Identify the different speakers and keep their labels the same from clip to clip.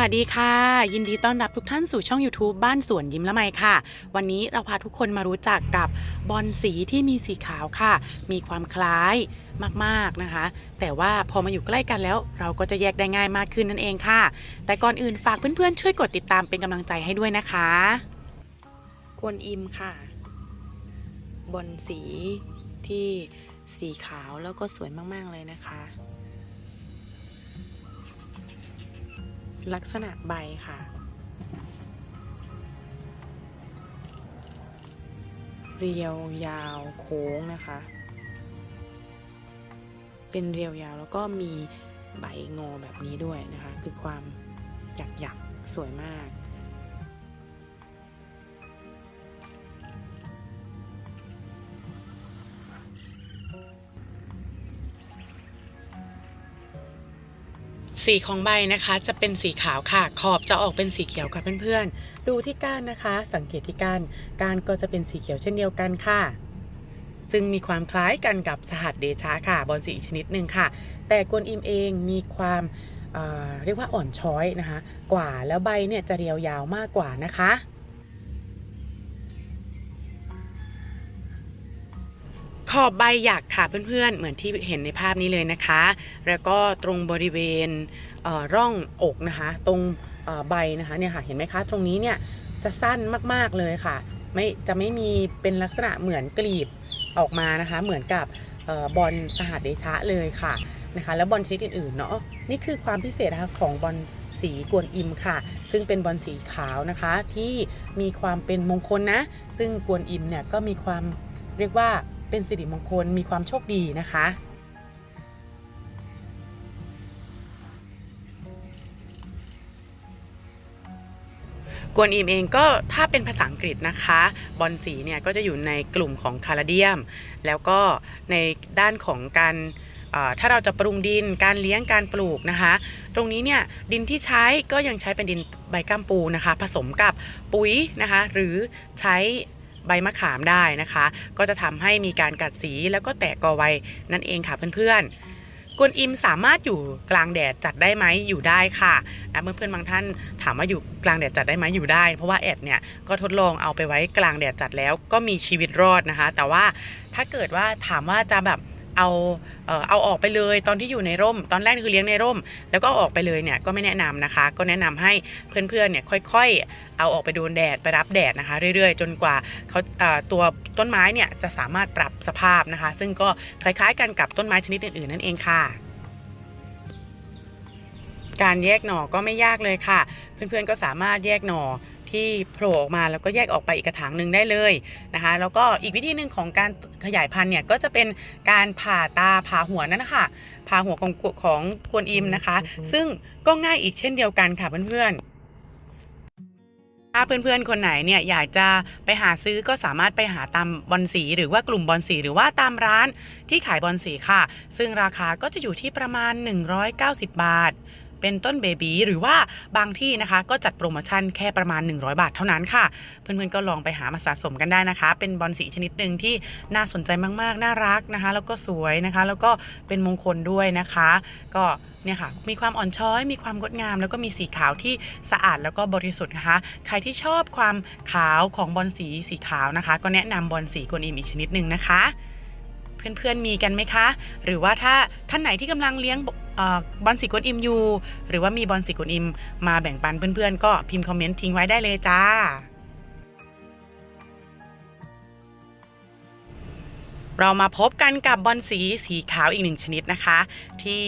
Speaker 1: วัสดีค่ะ ยินดีต้อนรับทุกท่านสู่ช่อง YouTube บ้านสวนยิ้มละไมค่ะ วันนี้เราพาทุกคนมารู้จักกับบอลสีที่มีสีขาวค่ะ มีความคล้ายมากๆนะคะ แต่ว่าพอมาอยู่ใกล้กันแล้ว เราก็จะแยกได้ง่ายมากขึ้นนั่นเองค่ะ แต่ก่อนอื่นฝากเพื่อนๆช่วยกดติดตามเป็นกำลังใจให้ด้วยนะคะกวนอิมค่ะ บอลสีที่สีขาวแล้วก็สวยมากๆเลยนะคะ ลักษณะใบค่ะ เรียวยาวโค้งนะคะ เป็นเรียวยาวแล้วก็มีใบงอแบบนี้ด้วยนะคะ คือความหยักหยักๆสวยมาก สีของใบนะคะจะเป็นสีขาวค่ะ ขอบจะออกเป็นสีเขียวค่ะเพื่อนๆ ดูที่ก้านนะคะ สังเกตที่ก้าน ก้านก็จะเป็นสีเขียวเช่นเดียวกันค่ะ ซึ่งมีความคล้ายกันกับสหัสเดชาค่ะ บอลสีอีกชนิดหนึ่งค่ะ แต่กวนอิมเองมีความเเรียกว่าอ่อนช้อยนะคะ กว่าแล้วใบเนี่ยจะเรียวยาวมากกว่านะคะ ขอบใบหยักค่ะเพื่อนๆ เหมือนที่เห็นในภาพนี้เลยนะคะ แล้วก็ตรงบริเวณเร่องอกนะคะ ตรงใบนะคะเนี่ยค่ะเห็นไหมคะตรงนี้เนี่ยจะสั้นมากๆเลยค่ะ ไม่จะไม่มีเป็นลักษณะเหมือนกลีบออกมานะคะ เหมือนกับออบอลสหัสเดชะเลยค่ะนะคะ แล้วบอลชนิดอื่นๆเนาะนี่คือความพิเศษนะคะของบอลสีกวนอิมค่ะ ซึ่งเป็นบอลสีขาวนะคะ ที่มีความเป็นมงคลนะ ซึ่งกวนอิมเนี่ยก็มีความเรียกว่า เป็นสิริมงคลมีความโชคดีนะคะกวนอิมเองก็ถ้าเป็นภาษาอังกฤษนะคะบอลสีเนี่ยก็จะอยู่ในกลุ่มของคาราเดียม แล้วก็ในด้านของการถ้าเราจะปรุงดินการเลี้ยงการปลูกนะคะ ตรงนี้เนี่ยดินที่ใช้ก็ยังใช้เป็นดินใบก้ามปูนะคะ ผสมกับปุ๋ยนะคะ หรือใช้ ใบมะขามได้นะคะ ก็จะทำให้มีการกัดสีแล้วก็แตกกอไวนั่นเองค่ะเพื่อนๆกวนอิมสามารถอยู่กลางแดดจัดได้ไหมอยู่ได้ค่ะนะเพื่อนๆบางท่านถามว่าอยู่กลางแดดจัดได้ไหมอยู่ได้ เพราะว่าแอดเนี่ยก็ทดลองเอาไปไว้กลางแดดจัดแล้ว ก็มีชีวิตรอดนะคะ แต่ว่าถ้าเกิดว่าถามว่าจะแบบ เอาเอเอาออกไปเลยตอนที่อยู่ในร่ม ตอนแรกคือเลี้ยงในร่ม แล้วก็ออกไปเลยเนี่ยก็ไม่แนะนำนะคะ ก็แนะนำให้เพื่อนๆเนี่ยค่อยๆ เอาออกไปโดนแดดไปรับแดดนะคะ เรื่อยๆ จนกว่าเขาเตัวต้นไม้เนี่ยจะสามารถปรับสภาพนะคะ ซึ่งก็คล้ายๆกันกับต้นไม้ชนิดอื่นๆนั่นเองค่ะ การแยกหน่อก็ไม่ยากเลยค่ะ เพื่อนๆก็สามารถแยกหน่อที่โผล่ออกมาแล้วก็แยกออกไปอีกกระถางหนึ่งได้เลยนะคะ แล้วก็อีกวิธีหนึ่งของการขยายพันธุ์เนี่ยก็จะเป็นการผ่าตาผ่าหัวนั่นนะคะผ่าหัวของกวของกวนอิมนะคะ ซึ่งก็ง่ายอีกเช่นเดียวกันค่ะเพื่อนๆถ้าเพื่อนๆ คนไหนเนี่ยอยากจะไปหาซื้อก็สามารถไปหาตามบอลสีหรือว่ากลุ่มบอลสีหรือว่าตามร้านที่ขายบอลสีค่ะ ซึ่งราคาก็จะอยู่ที่ประมาณ 190 บาท เป็นต้นเบบีหรือว่าบางที่นะคะ ก็จัดโปรโมชั่นแค่ประมาณ 100 บาทเท่านั้นค่ะ เพื่อนๆก็ลองไปหามาสะสมกันได้นะคะ เป็นบอลสีชนิดหนึ่งที่น่าสนใจมากๆ น่ารักนะคะ แล้วก็สวยนะคะ แล้วก็เป็นมงคลด้วยนะคะ ก็เนี่ยค่ะมีความอ่อนช้อย มีความงดงาม แล้วก็มีสีขาวที่สะอาดแล้วก็บริสุทธิ์นะคะ ใครที่ชอบความขาวของบอลสีสีขาวนะคะ ก็แนะนำบอลสีกวนอิมอีกชนิดหนึ่งนะคะ เพื่อนๆมีกันไหมคะ หรือว่าถ้าท่านไหนที่กำลังเลี้ยงบอลสีกวนอิมอยู่ หรือว่ามีบอลสีกวนอิม มาแบ่งปันเพื่อนๆ ก็พิมพ์คอมเมนต์ทิ้งไว้ได้เลยจ้า เรามาพบกันกับบอลสีสีขาวอีกหนึ่งชนิดนะคะ ที่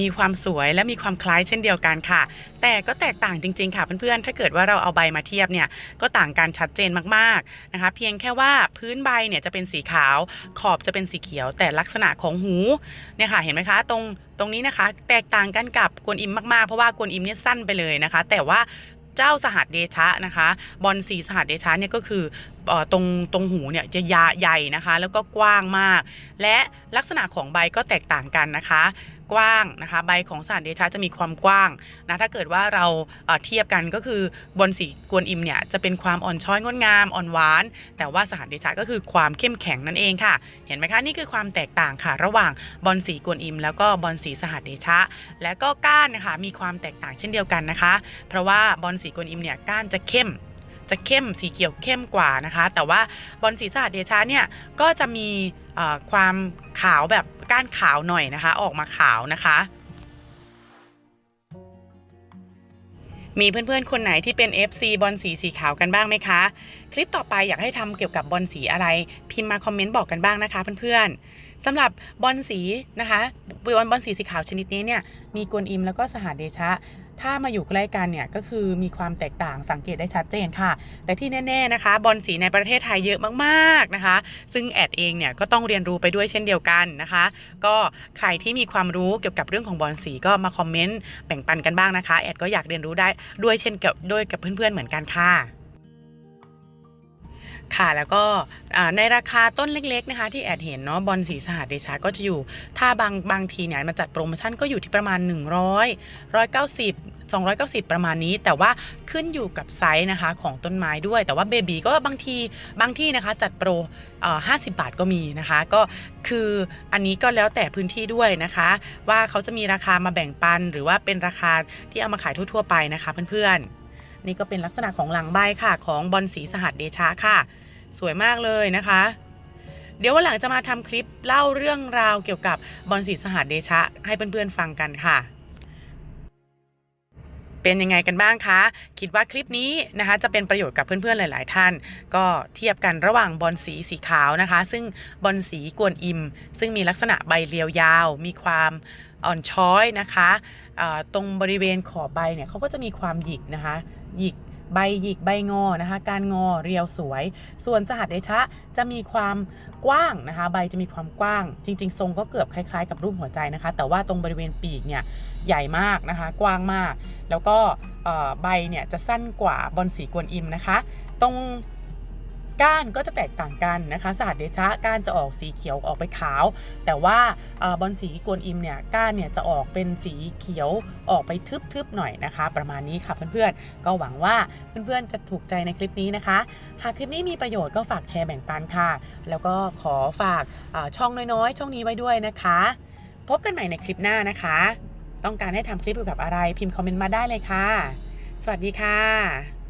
Speaker 1: มีความสวยและมีความคล้ายเช่นเดียวกันค่ะ แต่ก็แตกต่างจริง ๆ ค่ะเพื่อนๆ ถ้าเกิดว่าเราเอาใบมาเทียบเนี่ยก็ต่างกันชัดเจนมากๆนะคะ เพียงแค่ว่าพื้นใบเนี่ยจะเป็นสีขาว ขอบจะเป็นสีเขียว แต่ลักษณะของหูเนี่ยค่ะเห็นไหมคะตรงตรงนี้นะคะ แตกต่างกันกับกวนอิมมากๆเพราะว่ากวนอิมเนี่ยสั้นไปเลยนะคะ แต่ว่าเจ้าสหัสเดชะนะคะ บอลสีสหัสเดชะเนี่ยก็คืออตรงตรงหูเนี่ยจะยาใหญ่นะคะ แล้วก็กว้างมาก และลักษณะของใบก็แตกต่างกันนะคะ กว้างนะคะ ใบของสารเดชะจะมีความกว้างนะถ้าเกิดว่าเราเทียบกันก็คือบอลสีกวนอิมเนี่ยจะเป็นความอ่อนช้อยงดงามอ่อนหวาน แต่ว่าสารเดชะก็คือความเข้มแข็งนั่นเองค่ะ เห็นไหมคะนี่คือความแตกต่างค่ะ ระหว่างบอลสีกวนอิม แล้วก็บอลสีสหัสเดชะ และก็ก้านนะคะมีความแตกต่างเช่นเดียวกันนะคะ เพราะว่าบอลสีกวนอิมเนี่ยก้านจะเข้ม จะเข้มสีเขียวเข้มกว่านะคะ แต่ว่าบอลสีสหัสเดชะเนี่ยก็จะมีความขาวแบบก้านขาวหน่อยนะคะ ออกมาขาวนะคะมีเพื่อนๆ คนไหนที่เป็น FC บอลสีสีขาวกันบ้างไหมคะ คลิปต่อไปอยากให้ทำเกี่ยวกับบอลสีอะไร พิมพ์มาคอมเมนต์บอกกันบ้างนะคะเพื่อนๆสำหรับบอลสีนะคะบอลบอลสีสีขาวชนิดนี้เนี่ยมีกวนอิมแล้วก็สหเดชะ ถ้ามาอยู่ใกล้กันเนี่ยก็คือมีความแตกต่างสังเกตได้ชัดเจนค่ะ แต่ที่แน่ ๆนะคะ บอลสีในประเทศไทยเยอะมากๆนะคะ ซึ่งแอดเองเนี่ยก็ต้องเรียนรู้ไปด้วยเช่นเดียวกันนะคะ ก็ใครที่มีความรู้เกี่ยวกับเรื่องของบอลสีก็มาคอมเมนต์แบ่งปันกันบ้างนะคะแอดก็อยากเรียนรู้ได้ด้วยเช่นกับด้วยกับเพื่อนๆเหมือนกันค่ะ ค่ะแล้วก็ในราคาต้นเล็กๆนะคะที่แอดเห็นเนาะบอลสีสหัสเดชาก็จะอยู่ถ้าบางบางทีเนี่ยมาจัดโปรโมชั่นก็อยู่ที่ประมาณ 100 190 290 ประมาณนี้ แต่ว่าขึ้นอยู่กับไซส์นะคะของต้นไม้ด้วย แต่ว่าเบบีก็บางทีบางที่นะคะจัดโปรเอ่อ50 บาทก็มีนะคะ ก็คืออันนี้ก็แล้วแต่พื้นที่ด้วยนะคะ ว่าเขาจะมีราคามาแบ่งปัน หรือว่าเป็นราคาที่เอามาขายทั่ว ๆ ไปนะคะเพื่อนๆนี่ก็เป็นลักษณะของหลังใบค่ะของบอลสีสหัสเดชะค่ะ สวยมากเลยนะคะ เดี๋ยววันหลังจะมาทำคลิปเล่าเรื่องราวเกี่ยวกับบอลสีสหัสเดชะ ให้เพื่อนๆฟังกันค่ะ เป็นยังไงกันบ้างคะ คิดว่าคลิปนี้นะคะจะเป็นประโยชน์กับเพื่อนๆหลาย ๆ ท่าน ก็เทียบกันระหว่างบอลสีสีขาวนะคะ ซึ่งบอลสีกวนอิม ซึ่งมีลักษณะใบเรียวยาว มีความอ่อนช้อยนะคะ ตรงบริเวณขอบใบเนี่ยเขาก็จะมีความหยิกนะคะ หยิก ใบหยิกใบงอนะคะ การงอเรียวสวย ส่วนสหัสเดชะจะมีความกว้างนะคะ ใบจะมีความกว้าง จริง ๆ ทรงก็เกือบคล้ายๆ กับรูปหัวใจนะคะ แต่ว่าตรงบริเวณปีกเนี่ยใหญ่มากนะคะ กว้างมาก แล้วก็ใบเนี่ยจะสั้นกว่าบอลสีกวนอิมนะคะ ตรง ก้านก็จะแตกต่างกันนะคะสหัสเดชะก้านจะออกสีเขียวออกไปขาว แต่ว่าอบอลสีกวนอิมเนี่ยก้านเนี่ยจะออกเป็นสีเขียวออกไปทึบๆหน่อยนะคะ ประมาณนี้ค่ะเพื่อนๆ ก็หวังว่าเพื่อนๆจะถูกใจในคลิปนี้นะคะ หากคลิปนี้มีประโยชน์ก็ฝากแชร์แบ่งปันค่ะ แล้วก็ขอฝากช่องน้อยๆ ช่องนี้ไว้ด้วยนะคะ พบกันใหม่ในคลิปหน้านะคะ ต้องการให้ทำคลิปเกี่ยวกับอะไรพิมพ์คอมเมนต์มาได้เลยค่ะ สวัสดีค่ะ